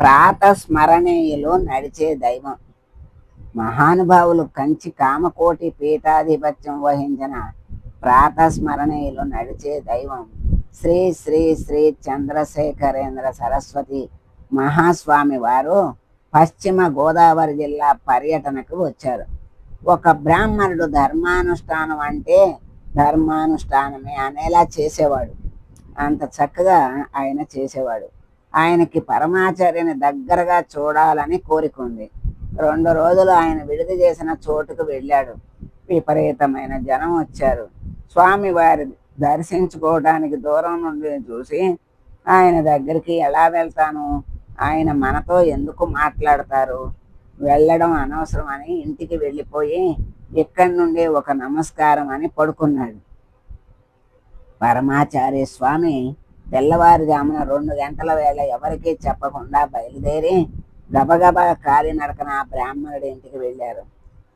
ప్రాతస్మరణీయులు నడిచే దైవం. మహానుభావులు కంచి కామకోటి పీఠాధిపత్యం వహించిన ప్రాతస్మరణీయులు నడిచే దైవం శ్రీ శ్రీ శ్రీ చంద్రశేఖరేంద్ర సరస్వతి మహాస్వామి వారు పశ్చిమ గోదావరి జిల్లా పర్యటనకు వచ్చారు. ఒక బ్రాహ్మణుడు ధర్మానుష్ఠానం అంటే ధర్మానుష్ఠానమే అనేలా చేసేవాడు. అంత చక్కగా ఆయన చేసేవాడు. ఆయనకి పరమాచార్యని దగ్గరగా చూడాలని కోరికుంది. రెండు రోజులు ఆయన విడుదల చేసిన చోటుకు వెళ్ళాడు. విపరీతమైన జనం వచ్చారు. స్వామి వారి దర్శించుకోవడానికి దూరం నుండి చూసి ఆయన దగ్గరికి ఎలా వెళ్తాను? ఆయన మనతో ఎందుకు మాట్లాడతారు? వెళ్ళడం అనవసరం అని ఇంటికి వెళ్ళిపోయి ఇక్కడి నుండి ఒక నమస్కారం అని పడుకున్నాడు. పరమాచార్య స్వామి తెల్లవారుజామున రెండు గంటల వేళ ఎవరికీ చెప్పకుండా బయలుదేరి గబగబా కాలినడకన ఆ బ్రాహ్మణుడి ఇంటికి వెళ్ళారు.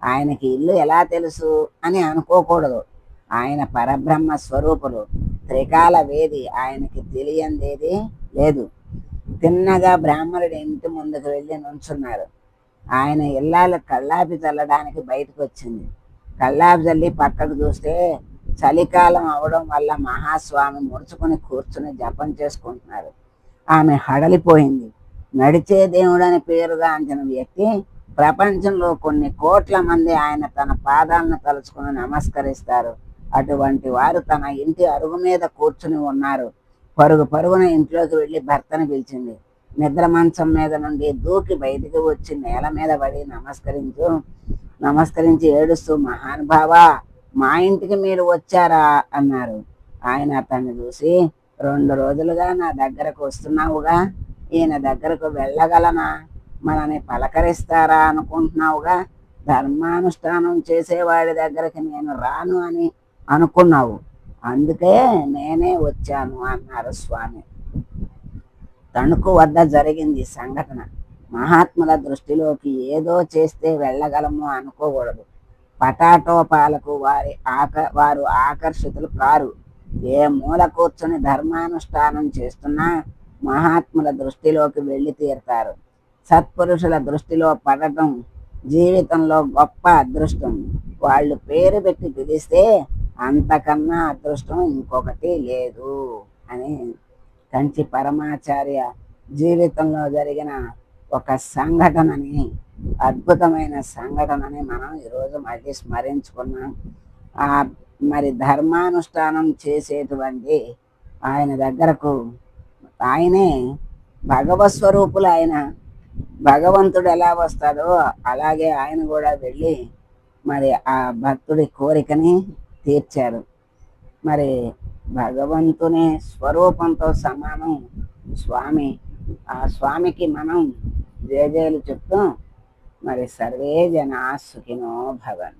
ఆయనకి ఇల్లు ఎలా తెలుసు అని అనుకోకూడదు. ఆయన పరబ్రహ్మ స్వరూపులు. త్రికాల వేది ఆయనకి తెలియందేది లేదు. తిన్నగా బ్రాహ్మణుడి ఇంటి ముందుకు వెళ్ళి నుంచున్నారు. ఆయన ఇల్లాలు కళ్ళాపి చల్లడానికి బయటకు వచ్చింది కళ్ళాపి చల్లి పక్కకు చూస్తే చలికాలం అవడం వల్ల మహాస్వామి ముడుచుకుని కూర్చుని జపం చేసుకుంటున్నారు. ఆమె హడలిపోయింది. నడిచే దేవుడని పేరుగాంచిన వ్యక్తి ప్రపంచంలో కొన్ని కోట్ల మంది ఆయన తన పాదాలను తలుచుకుని నమస్కరిస్తారు. అటువంటి వారు తన ఇంటి అరుగు మీద కూర్చుని ఉన్నారు. పరుగు పరుగున ఇంట్లోకి వెళ్ళి భర్తను పిలిచింది. నిద్ర మంచం మీద నుండి దూకి బయటికి వచ్చి నేల మీద పడి నమస్కరించు నమస్కరించి ఏడుస్తూ మహానుభావా మా ఇంటికి మీరు వచ్చారా? అన్నారు. ఆయన అతన్ని చూసి రెండు రోజులుగా నా దగ్గరకు వస్తున్నావుగా. ఈయన దగ్గరకు వెళ్ళగలనా? మనని పలకరిస్తారా అనుకుంటున్నావుగా? ధర్మానుష్ఠానం చేసేవాడి దగ్గరికి నేను రాను అని అనుకున్నావు. అందుకే నేనే వచ్చాను అన్నారు స్వామి. తణుకు వద్ద జరిగింది ఈ సంఘటన. మహాత్ముల దృష్టిలోకి ఏదో చేస్తే వెళ్ళగలము అనుకోకూడదు. పటాటోపాలకు వారి ఆక వారు ఆకర్షితులు కారు. ఏ మూల కూర్చొని ధర్మానుష్ఠానం చేస్తున్నా మహాత్ముల దృష్టిలోకి వెళ్ళి తీరుతారు. సత్పురుషుల దృష్టిలో పడటం జీవితంలో గొప్ప అదృష్టం. వాళ్ళు పేరు పెట్టి పిలిస్తే అంతకన్నా అదృష్టం ఇంకొకటి లేదు అని కంచి పరమాచార్య జీవితంలో జరిగిన ఒక సంఘటనని అద్భుతమైన సంఘటనని మనం ఈరోజు మళ్ళీ స్మరించుకున్నాం. ఆ మరి ధర్మానుష్ఠానం చేసేటువంటి ఆయన దగ్గరకు ఆయనే భగవస్వరూపులు ఆయన. భగవంతుడు ఎలా వస్తాడో అలాగే ఆయన కూడా వెళ్ళి మరి ఆ భక్తుడి కోరికని తీర్చారు. మరి భగవంతుని స్వరూపంతో సమానం స్వామి. ఆ స్వామికి మనం జయజయలు చెప్తూ మరి సర్వే జనా సుఖినో భవన్